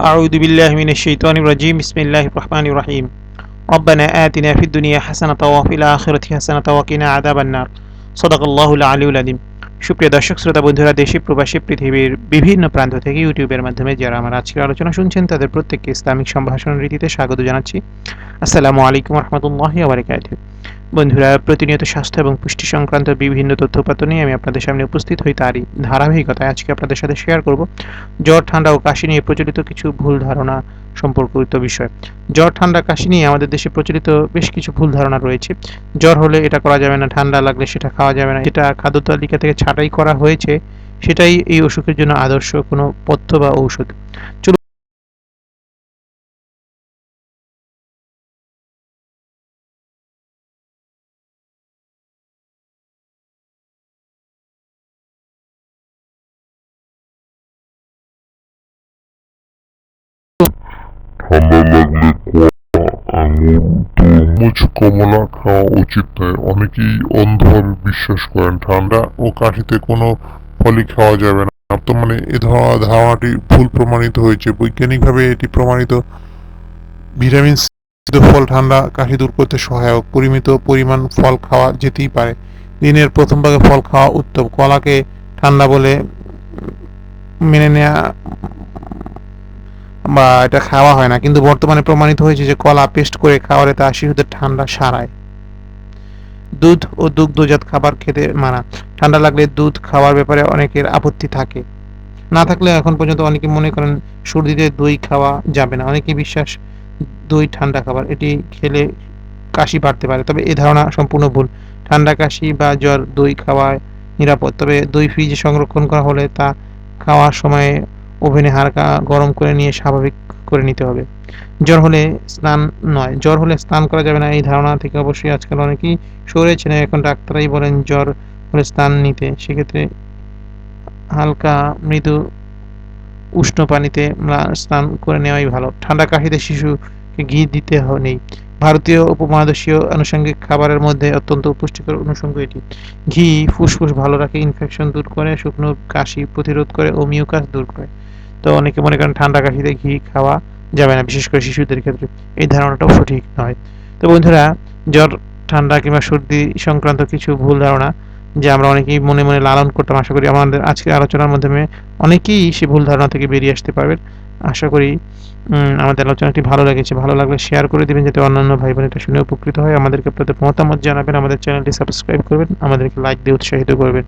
أعوذ بالله من الشيطان الرجيم بسم الله الرحمن الرحيم ربنا آتنا في الدنيا حسنة وفي الآخرة حسنة وقنا عذاب النار صدق الله العلي العظيم সুপ্রিয় দর্শক শ্রোতা বন্ধুরা দেশে প্রবাসী পৃথিবীর বিভিন্ন প্রান্ত থেকে ইউটিউবের মাধ্যমে যারা আমার আজকের আলোচনা শুনছেন তাদের প্রত্যেককে ইসলামিক সম্ভাষণ রীতিতে স্বাগত জানাচ্ছি আসসালামু আলাইকুম রহমতুল্লাহ আবরকাত বন্ধুরা, প্রতিনিয়ত স্বাস্থ্য এবং পুষ্টি সংক্রান্ত বিভিন্ন তথ্যপাত্র নিয়ে আমি আপনাদের সামনে উপস্থিত হই তারই ধারাবাহিকতায়। আজকে আপনাদের সাথে শেয়ার করব জ্বর, ঠান্ডা ও কাশি নিয়ে প্রচলিত কিছু ভুল ধারণা সম্পর্কিত বিষয়। জ্বর, ঠান্ডা, কাশি নিয়ে আমাদের দেশে প্রচলিত বেশ কিছু ভুল ধারণা রয়েছে। জ্বর হলে এটা করা যাবে না, ঠান্ডা লাগলে সেটা খাওয়া যাবে না। এটা খাদ্য তালিকা থেকে ছাঁটাই করা হয়েছে, সেটাই এই অসুখের জন্য আদর্শ কোনো পথ্য বা ঔষধ। চলুন ঠান্ডা লাগলে কলা কমলা খাওয়া উচিত নয়। অনেকেই অন্ধভাবে বিশ্বাস করেন, ঠান্ডা ও কাশিতে কোনো ফলই খাওয়া যাবে না। বর্তমানে এ ধারণাটি ভুল প্রমাণিত হয়েছে। বৈজ্ঞানিকভাবে এটি প্রমাণিত। ভিটামিন সি ফল ঠান্ডা, কাশি দূর করতে সহায়ক। পরিমিত পরিমাণ ফল খাওয়া যেতেই পারে। দিনের প্রথম ভাগে ফল খাওয়া উত্তম। কলাকে ঠান্ডা বলে মেনে নেওয়া বা এটা খাওয়া হয় না। কিন্তু বর্তমানে প্রমাণিত হয়েছে যে কলা পেস্ট করে খাওয়ালে তা শিশুদের ঠান্ডা সারায়। দুধ ও দুগ্ধজাত খাবার খেতে মানা। ঠান্ডা লাগলে দুধ খাওয়ার ব্যাপারে অনেকের আপত্তি থাকে। না থাকলে এখন পর্যন্ত অনেকে মনে করেন সর্দিতে দই খাওয়া যাবে না। অনেকে বিশ্বাস দই ঠান্ডা খাবার, এটি খেলে কাশি বাড়তে পারে। তবে এ ধারণা সম্পূর্ণ ভুল। ঠান্ডা কাশি বা জ্বর দই খাওয়ায় নিরাপদ। তবে দই ফ্রিজে সংরক্ষণ করা হলে তা খাওয়ার সময় ওভেনে হালকা গরম করে নিয়ে স্বাভাবিক করে নিতে হবে। জ্বর হলে স্নান নয়। জ্বর হলে স্নান করা যাবে না, এই ধারণা থেকে অবশ্যই আজকাল অনেকেই সরেছে না এখন ডাক্তারাই বলেন জ্বর হলে স্নান নিতে। সেক্ষেত্রে হালকা মৃদু উষ্ণ পানিতে স্নান করে নেওয়াই ভালো। ঠান্ডা কাশিতে শিশুকে ঘি দিতে নেই। ভারতীয় উপমহাদেশীয় আনুষঙ্গিক খাবারের মধ্যে অত্যন্ত পুষ্টিকর অনুষঙ্গ এটি। ঘি ফুসফুস ভালো রাখে, ইনফেকশন দূর করে, শুকনো কাশি প্রতিরোধ করে, ও মিউকাস দূর করে। তো অনেকে মনে করেন ঠান্ডা কাশিতে ঘি খাওয়া যাবে না, বিশেষ করে শিশুদের ক্ষেত্রে। এই ধারণাটাও সঠিক নয়। তো বন্ধুরা, জ্বর, ঠান্ডা কিংবা সর্দি সংক্রান্ত কিছু ভুল ধারণা যে আমরা অনেকেই মনে মনে লালন করতাম, আশা করি আমাদের আজকের আলোচনার মাধ্যমে অনেকেই সে ভুল ধারণা থেকে বেরিয়ে আসতে পারবেন। আশা করি আমাদের আলোচনাটি ভালো লেগেছে। ভালো লাগলে শেয়ার করে দেবেন যাতে অন্যান্য ভাই বোন এটা শুনে উপকৃত হয়। আমাদেরকে আপনাদের মতামত জানাবেন, আমাদের চ্যানেলটি সাবস্ক্রাইব করবেন, আমাদেরকে লাইক দিয়ে উৎসাহিত করবেন।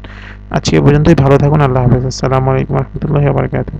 আজকে পর্যন্তই। ভালো থাকুন। আল্লাহ হাফেজ। আসসালামু আলাইকুম রহমতুল্লাহ বারকাতুহ।